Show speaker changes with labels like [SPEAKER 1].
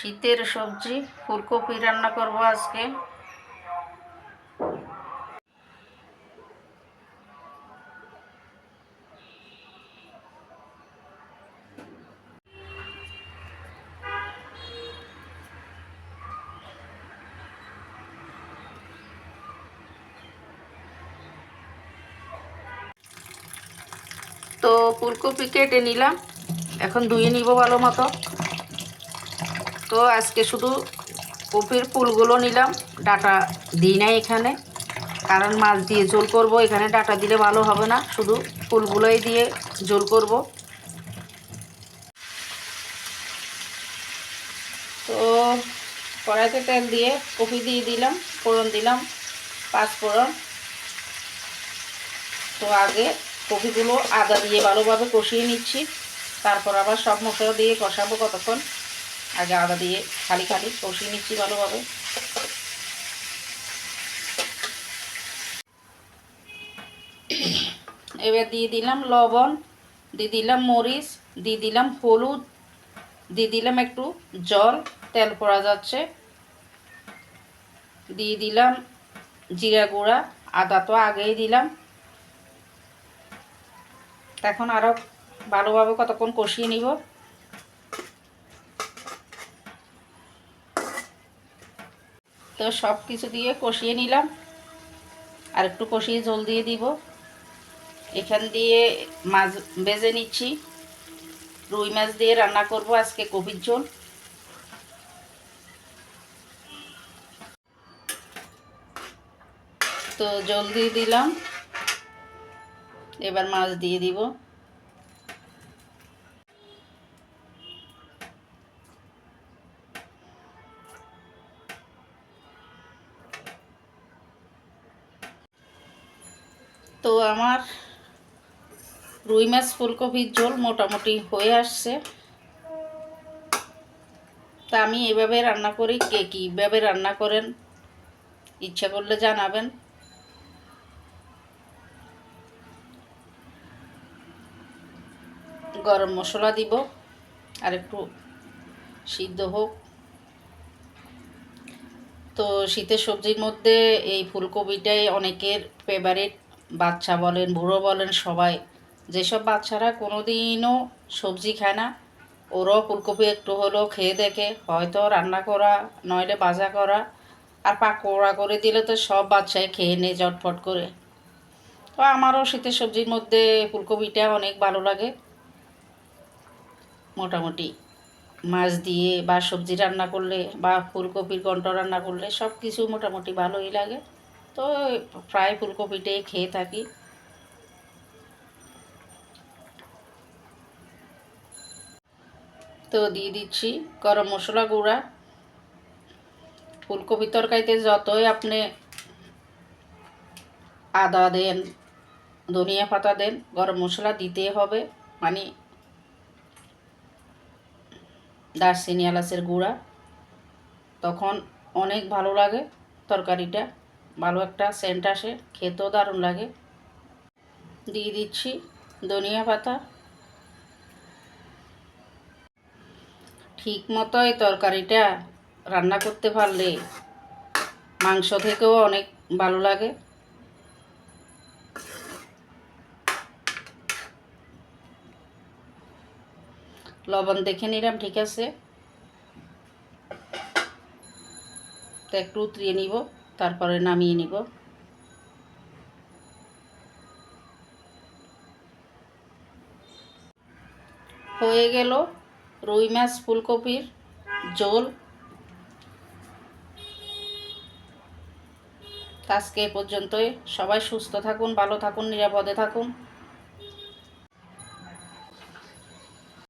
[SPEAKER 1] শীতের সবজি, ফুলকপি রান্না করব আজকে। তো ফুলকপি কেটে নিলাম। এখন ধুয়ে নিব ভালো মতো। তো আজকে শুধু কপির ফুলগুলো নিলাম। ডাটা দিই নাই এখানে। কারণ মাছ দিয়ে ঝোল করব, এখানে ডাটা দিলে ভালো হবে না। শুধু ফুলগুলোই দিয়ে ঝোল করব। তো কড়াইতে তেল দিয়ে কপি দিয়ে দিলাম, ফোড়ন দিলাম, পাঁচ ফোড়ন। তো আগে কপিগুলো আদা দিয়ে ভালোভাবে কষিয়ে নিচ্ছি। তারপর আবার সব মশলা দিয়ে কষাবো কতক্ষণ। আগে আদা দিয়ে খালি খালি কষিয়ে নিচ্ছি ভালোভাবে। এবার দিয়ে দিলাম লবণ, দিয়ে দিলাম মরিচ, দিয়ে দিলাম হলুদ, দিয়ে দিলাম একটু জল, তেল পড়া যাচ্ছে। দিয়ে দিলাম জিরা গুঁড়া, আদা তো আগেই দিলাম। এখন আরও ভালোভাবে কতক্ষণ কষিয়ে নিব? তো সব কিছু দিয়ে কষিয়ে নিলাম। আর একটু কষিয়ে জল দিয়ে দিব। এখান দিয়ে মাছ বেজে নিচ্ছি। রুই মাছ দিয়ে রান্না করব আজকে কপির ঝোল। তো জল দিয়ে দিলাম। এবার মাছ দিয়ে দিব। তো আমার রুই মাছ ফুলকপির ঝোল মোটামুটি হয়ে আসছে। তা আমি এভাবে রান্না করি, কে কীভাবে রান্না করেন, ইচ্ছা করলে জানাবেন। গরম মশলা দিব, আর একটু সিদ্ধ হোক। তো শীতের সবজির মধ্যে এই ফুলকপিটাই অনেকের ফেভারিট বাচ্চা বলেন, বুড়ো বলেন, সবাই। যেসব বাচ্চারা কোনো দিনও সবজি খায় না, ওরাও ফুলকপি একটু হলেও খেয়ে দেখে। হয়তো রান্না করা, নইলে ভাজা করা, আর পাকোড়া করে দিলে তো সব বাচ্চাই খেয়ে নেয় চটফট করে। তো আমারও শীতের সবজির মধ্যে ফুলকপিটা অনেক ভালো লাগে। মোটামুটি মাছ দিয়ে বা সবজি রান্না করলে বা ফুলকপির ঘন্ট রান্না করলে সব কিছু মোটামুটি ভালোই লাগে। তো প্রায় ফুলকপিটাই খেয়ে থাকি। তো দিয়ে দিচ্ছি গরম মশলা গুঁড়া। ফুলকপি তরকারিতে যতই আপনি আদা দেন, ধনিয়া পাতা দেন, গরম মশলা দিতে হবে। মানে দারচিনি, এলাচের গুঁড়া, তখন অনেক ভালো লাগে তরকারিটা। ভালো একটা সেন্ট আসে, খেতেও দারুণ লাগে। দিয়ে দিচ্ছি ধনিয়া পাতা। ঠিক মতো এই তরকারিটা রান্না করতে পারলে মাংস থেকেও অনেক ভালো লাগে। লবণ দেখে নিলাম, ঠিক আছে। তো একটু উতরিয়ে নিব। তারপরে নামিয়ে নিব। হয়ে গেল রুই মাছ, ফুলকপির জোল আজকে পর্যন্তই। সবাই সুস্থ থাকুন, ভালো থাকুন, নিরাপদে থাকুন।